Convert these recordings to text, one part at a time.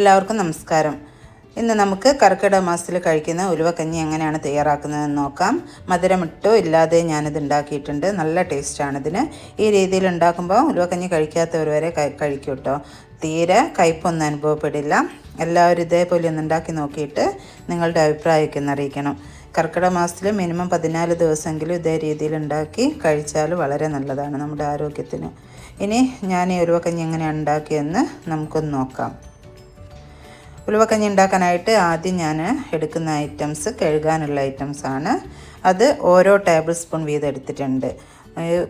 എല്ലാവർക്കും നമസ്കാരം. ഇന്ന് നമുക്ക് കർക്കിടക മാസത്തിൽ കഴിക്കുന്ന ഉലുവക്കഞ്ഞി എങ്ങനെയാണ് തയ്യാറാക്കുന്നതെന്ന് നോക്കാം. മധുരമിട്ടോ ഇല്ലാതെ ഞാനിത് ഉണ്ടാക്കിയിട്ടുണ്ട്. നല്ല ടേസ്റ്റാണിതിന്. ഈ രീതിയിൽ ഉണ്ടാക്കുമ്പോൾ ഉലുവക്കഞ്ഞി കഴിക്കാത്തവർ വരെ കഴി- കഴിക്കും കേട്ടോ തീരെ കയ്പൊന്നും അനുഭവപ്പെടില്ല. എല്ലാവരും ഇതേപോലെ ഒന്ന് ഉണ്ടാക്കി നോക്കിയിട്ട് നിങ്ങളുടെ അഭിപ്രായമൊക്കെ അറിയിക്കണം. കർക്കിടക മാസത്തിൽ മിനിമം പതിനാല് ദിവസമെങ്കിലും ഇതേ രീതിയിൽ ഉണ്ടാക്കി കഴിച്ചാൽ വളരെ നല്ലതാണ് നമ്മുടെ ആരോഗ്യത്തിന്. ഇനി ഞാൻ ഈ ഉലുവക്കഞ്ഞി എങ്ങനെയാണ് ഉണ്ടാക്കിയതെന്ന് നമുക്കൊന്ന് നോക്കാം. ഉലുവക്കഞ്ഞി ഉണ്ടാക്കാനായിട്ട് ആദ്യം ഞാൻ എടുക്കുന്ന ഐറ്റംസ് കഴുകാനുള്ള ഐറ്റംസ് ആണ്. അത് ഓരോ ടേബിൾ സ്പൂൺ വീതം എടുത്തിട്ടുണ്ട്.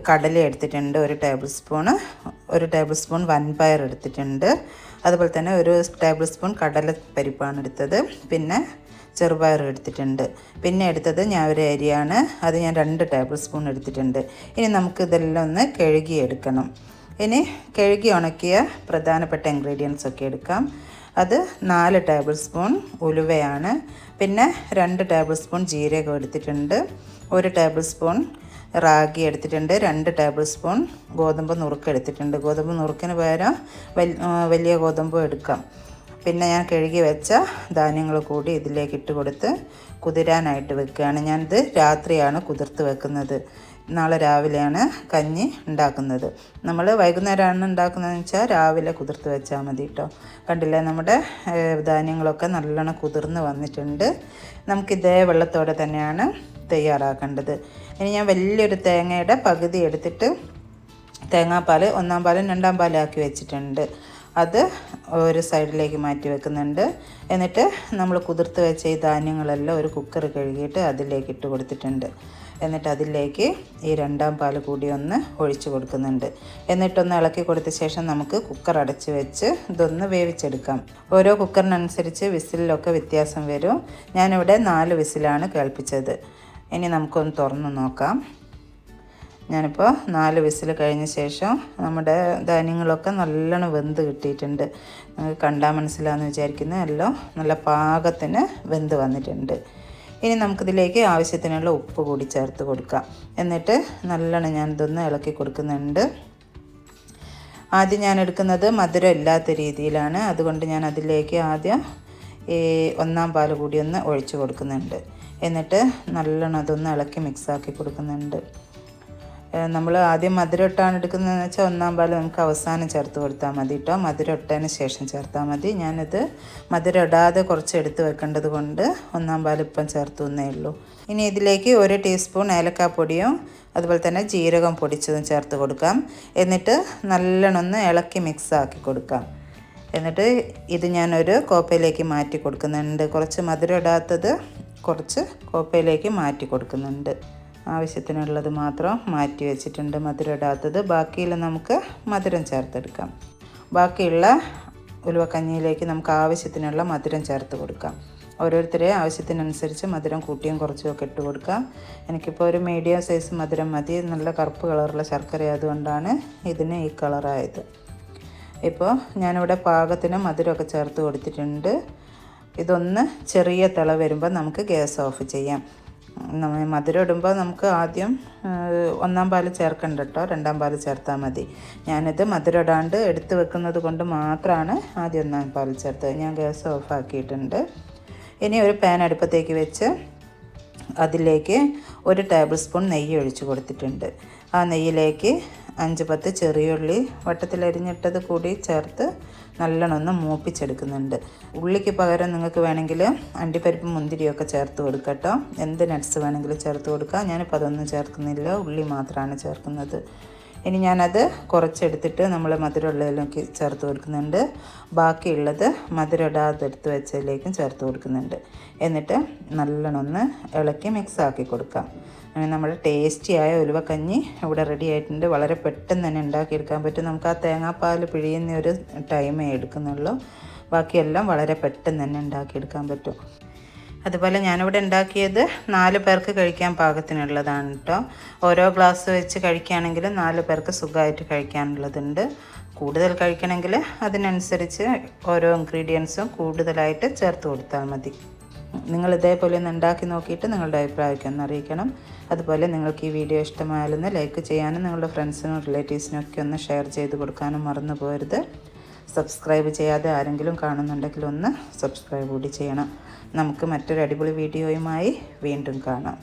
കടല എടുത്തിട്ടുണ്ട് ഒരു ടേബിൾ സ്പൂണ് ഒരു ടേബിൾ സ്പൂൺ വൻപയർ എടുത്തിട്ടുണ്ട്. അതുപോലെ തന്നെ ഒരു ടേബിൾ സ്പൂൺ കടല പരിപ്പാണ് എടുത്തത്. പിന്നെ ചെറുപയർ എടുത്തിട്ടുണ്ട്. പിന്നെ എടുത്തത് ഞാൻ ഒരു അരിയാണ്. അത് ഞാൻ രണ്ട് ടേബിൾ സ്പൂൺ എടുത്തിട്ടുണ്ട്. ഇനി നമുക്ക് ഇതെല്ലാം ഒന്ന് കഴുകിയെടുക്കണം. ഇനി കഴുകി ഉണക്കിയ പ്രധാനപ്പെട്ട ഇൻഗ്രീഡിയൻസ് ഒക്കെ എടുക്കാം. അത് നാല് ടേബിൾ സ്പൂൺ ഉലുവയാണ്. പിന്നെ രണ്ട് ടേബിൾ സ്പൂൺ ജീരകം എടുത്തിട്ടുണ്ട്. ഒരു ടേബിൾ സ്പൂൺ റാഗി എടുത്തിട്ടുണ്ട്. രണ്ട് ടേബിൾ സ്പൂൺ ഗോതമ്പ് നുറുക്ക് എടുത്തിട്ടുണ്ട്. ഗോതമ്പ് നുറുക്കിന് പകരം വലിയ ഗോതമ്പ് എടുക്കാം. പിന്നെ ഞാൻ കഴുകി വെച്ച ധാന്യങ്ങൾ കൂടി ഇതിലേക്ക് ഇട്ട് കൊടുത്ത് കുതിരാനായിട്ട് വെക്കുകയാണ്. ഞാനിത് രാത്രിയാണ് കുതിർത്ത് വെക്കുന്നത്. നാളെ രാവിലെയാണ് കഞ്ഞി ഉണ്ടാക്കുന്നത്. നമ്മൾ വൈകുന്നേരമാണ് ഉണ്ടാക്കുന്നതെന്ന് വെച്ചാൽ രാവിലെ കുതിർത്ത് വെച്ചാൽ മതി കേട്ടോ കണ്ടില്ലേ? നമ്മുടെ ധാന്യങ്ങളൊക്കെ നല്ലോണം കുതിർന്ന് വന്നിട്ടുണ്ട്. നമുക്കിതേ വെള്ളത്തോടെ തന്നെയാണ് തയ്യാറാക്കേണ്ടത്. ഇനി ഞാൻ വലിയൊരു തേങ്ങയുടെ പകുതി എടുത്തിട്ട് തേങ്ങാപ്പാൽ ഒന്നാം പാലും രണ്ടാം പാലും ആക്കി വെച്ചിട്ടുണ്ട്. അത് ഒരു സൈഡിലേക്ക് മാറ്റി വെക്കുന്നുണ്ട്. എന്നിട്ട് നമ്മൾ കുതിർത്ത് വെച്ച ഈ ധാന്യങ്ങളെല്ലാം ഒരു കുക്കർ കഴുകിയിട്ട് അതിലേക്ക് ഇട്ട് കൊടുത്തിട്ടുണ്ട്. എന്നിട്ട് അതിലേക്ക് ഈ രണ്ടാം പാൽ കൂടി ഒന്ന് ഒഴിച്ചു കൊടുക്കുന്നുണ്ട്. എന്നിട്ടൊന്ന് ഇളക്കി കൊടുത്ത ശേഷം നമുക്ക് കുക്കർ അടച്ച് വെച്ച് ഇതൊന്ന് വേവിച്ചെടുക്കാം. ഓരോ കുക്കറിനനുസരിച്ച് വിസിലിലൊക്കെ വ്യത്യാസം വരും. ഞാനിവിടെ നാല് വിസിലാണ് കേൾപ്പിച്ചത്. ഇനി നമുക്കൊന്ന് തുറന്ന് നോക്കാം. ഞാനിപ്പോൾ നാല് വിസിൽ കഴിഞ്ഞ ശേഷം നമ്മുടെ ധാന്യങ്ങളൊക്കെ നല്ലോണം വെന്ത് കിട്ടിയിട്ടുണ്ട്. നിങ്ങൾക്ക് കണ്ടാൽ മനസ്സിലാന്ന് വിചാരിക്കുന്ന എല്ലാം നല്ല പാകത്തിന് വെന്ത് വന്നിട്ടുണ്ട്. ഇനി നമുക്കിതിലേക്ക് ആവശ്യത്തിനുള്ള ഉപ്പ് കൂടി ചേർത്ത് കൊടുക്കാം. എന്നിട്ട് നല്ലോണം ഞാൻ ഇതൊന്ന് ഇളക്കി കൊടുക്കുന്നുണ്ട്. ആദ്യം ഞാൻ എടുക്കുന്നത് മധുരം ഇല്ലാത്ത രീതിയിലാണ്. അതുകൊണ്ട് ഞാൻ അതിലേക്ക് ആദ്യം ഈ ഒന്നാം പാൽ കൂടി ഒന്ന് ഒഴിച്ചു കൊടുക്കുന്നുണ്ട്. എന്നിട്ട് നല്ലോണം അതൊന്ന് ഇളക്കി മിക്സാക്കി കൊടുക്കുന്നുണ്ട്. നമ്മൾ ആദ്യം മധുരം ഇട്ടാണ് എടുക്കുന്നതെന്ന് വെച്ചാൽ ഒന്നാം പാൽ നമുക്ക് അവസാനം ചേർത്ത് കൊടുത്താൽ മതി കേട്ടോ മധുരം ഇട്ടതിന് ശേഷം ചേർത്താൽ മതി. ഞാനിത് മധുരം ഇടാതെ കുറച്ച് എടുത്ത് വെക്കേണ്ടത് കൊണ്ട് ഒന്നാം പാൽ ഇപ്പം ചേർത്തു എന്നേ ഉള്ളൂ. ഇനി ഇതിലേക്ക് ഒരു ടീസ്പൂൺ ഏലക്കാപ്പൊടിയും അതുപോലെ തന്നെ ജീരകം പൊടിച്ചതും ചേർത്ത് കൊടുക്കാം. എന്നിട്ട് നല്ലോണം ഒന്ന് ഇളക്കി മിക്സ് ആക്കി കൊടുക്കാം. എന്നിട്ട് ഇത് ഞാനൊരു കോപ്പയിലേക്ക് മാറ്റി കൊടുക്കുന്നുണ്ട്. കുറച്ച് മധുരം ഇടാത്തത് കുറച്ച് കോപ്പയിലേക്ക് മാറ്റി കൊടുക്കുന്നുണ്ട്. ആവശ്യത്തിനുള്ളത് മാത്രം മാറ്റി വെച്ചിട്ടുണ്ട് മധുരം ഇടാത്തത്. ബാക്കിയിൽ നമുക്ക് മധുരം ചേർത്തെടുക്കാം. ബാക്കിയുള്ള ഉലുവക്കഞ്ഞിയിലേക്ക് നമുക്ക് ആവശ്യത്തിനുള്ള മധുരം ചേർത്ത് കൊടുക്കാം. ഓരോരുത്തരെ ആവശ്യത്തിനനുസരിച്ച് മധുരം കൂട്ടിയും കുറച്ചും ഒക്കെ ഇട്ട് കൊടുക്കാം. എനിക്കിപ്പോൾ ഒരു മീഡിയം സൈസ് മധുരം മതി. നല്ല കറുപ്പ് കളറുള്ള ശർക്കര ആയതുകൊണ്ടാണ് ഇതിന് ഈ കളറായത്. ഇപ്പോൾ ഞാനിവിടെ പാകത്തിന് മധുരമൊക്കെ ചേർത്ത് കൊടുത്തിട്ടുണ്ട്. ഇതൊന്ന് ചെറിയ തിള വരുമ്പോൾ നമുക്ക് ഗ്യാസ് ഓഫ് ചെയ്യാം. മധുരം ഇടുമ്പോൾ നമുക്ക് ആദ്യം ഒന്നാം പാൽ ചേർക്കണ്ട കേട്ടോ. രണ്ടാം പാൽ ചേർത്താൽ മതി. ഞാനിത് മധുരം ഇടാണ്ട് എടുത്ത് വെക്കുന്നത് കൊണ്ട് മാത്രമാണ് ആദ്യം ഒന്നാം പാൽ ചേർത്തത്. ഞാൻ ഗ്യാസ് ഓഫ് ആക്കിയിട്ടുണ്ട്. ഇനി ഒരു പാൻ അടുപ്പത്തേക്ക് വെച്ച് അതിലേക്ക് ഒരു ടേബിൾ സ്പൂൺ നെയ്യ് ഒഴിച്ച് കൊടുത്തിട്ടുണ്ട്. ആ നെയ്യിലേക്ക് അഞ്ച് പത്ത് ചെറിയുള്ളി വട്ടത്തിലരിഞ്ഞിട്ടത് കൂടി ചേർത്ത് നല്ലോണം ഒന്ന് മൂപ്പിച്ചെടുക്കുന്നുണ്ട്. ഉള്ളിക്ക് പകരം നിങ്ങൾക്ക് വേണമെങ്കിൽ അണ്ടിപ്പരിപ്പ് മുന്തിരിയൊക്കെ ചേർത്ത് കൊടുക്കട്ടോ എന്ത് നട്ട്സ് വേണമെങ്കിലും ചേർത്ത് കൊടുക്കാം. ഞാനിപ്പോൾ അതൊന്നും ചേർക്കുന്നില്ല. ഉള്ളി മാത്രമാണ് ചേർക്കുന്നത്. ഇനി ഞാനത് കുറച്ചെടുത്തിട്ട് നമ്മൾ മധുരമുള്ളതിലേക്ക് ചേർത്ത് കൊടുക്കുന്നുണ്ട്. ബാക്കിയുള്ളത് മധുരം ഇടാതെ എടുത്ത് വെച്ചതിലേക്കും ചേർത്ത് കൊടുക്കുന്നുണ്ട്. എന്നിട്ട് നല്ലോണം ഒന്ന് ഇളക്കി മിക്സ് ആക്കി കൊടുക്കാം. അങ്ങനെ നമ്മുടെ ടേസ്റ്റിയായ ഉലുവക്കഞ്ഞി ഇവിടെ റെഡി ആയിട്ടുണ്ട്. വളരെ പെട്ടെന്ന് തന്നെ ഉണ്ടാക്കിയെടുക്കാൻ പറ്റും. നമുക്ക് ആ തേങ്ങാപ്പാൽ പിഴിയുന്ന ഒരു ടൈമേ എടുക്കുന്നുള്ളൂ. ബാക്കിയെല്ലാം വളരെ പെട്ടെന്ന് തന്നെ ഉണ്ടാക്കിയെടുക്കാൻ പറ്റും. അതുപോലെ ഞാനിവിടെ ഉണ്ടാക്കിയത് നാല് പേർക്ക് കഴിക്കാൻ പാകത്തിനുള്ളതാണ് കേട്ടോ ഓരോ ഗ്ലാസ് വെച്ച് കഴിക്കുകയാണെങ്കിൽ നാല് പേർക്ക് സുഖമായിട്ട് കഴിക്കാനുള്ളതുണ്ട്. കൂടുതൽ കഴിക്കണമെങ്കിൽ അതിനനുസരിച്ച് ഓരോ ഇൻഗ്രീഡിയൻസും കൂടുതലായിട്ട് ചേർത്ത് കൊടുത്താൽ മതി. നിങ്ങൾ ഇതേപോലെ ഒന്ന് ഉണ്ടാക്കി നോക്കിയിട്ട് നിങ്ങളുടെ അഭിപ്രായമൊക്കെ ഒന്ന് അറിയിക്കണം. അതുപോലെ നിങ്ങൾക്ക് ഈ വീഡിയോ ഇഷ്ടമായാലൊന്ന് ലൈക്ക് ചെയ്യാനും നിങ്ങളുടെ ഫ്രണ്ട്സിനും റിലേറ്റീവ്സിനും ഒക്കെ ഒന്ന് ഷെയർ ചെയ്ത് കൊടുക്കാനും മറന്നു പോകരുത്. സബ്സ്ക്രൈബ് ചെയ്യാതെ ആരെങ്കിലും കാണുന്നുണ്ടെങ്കിൽ ഒന്ന് സബ്സ്ക്രൈബ് കൂടി ചെയ്യണം. നമുക്ക് മറ്റൊരു അടിപൊളി വീഡിയോയുമായി വീണ്ടും കാണാം.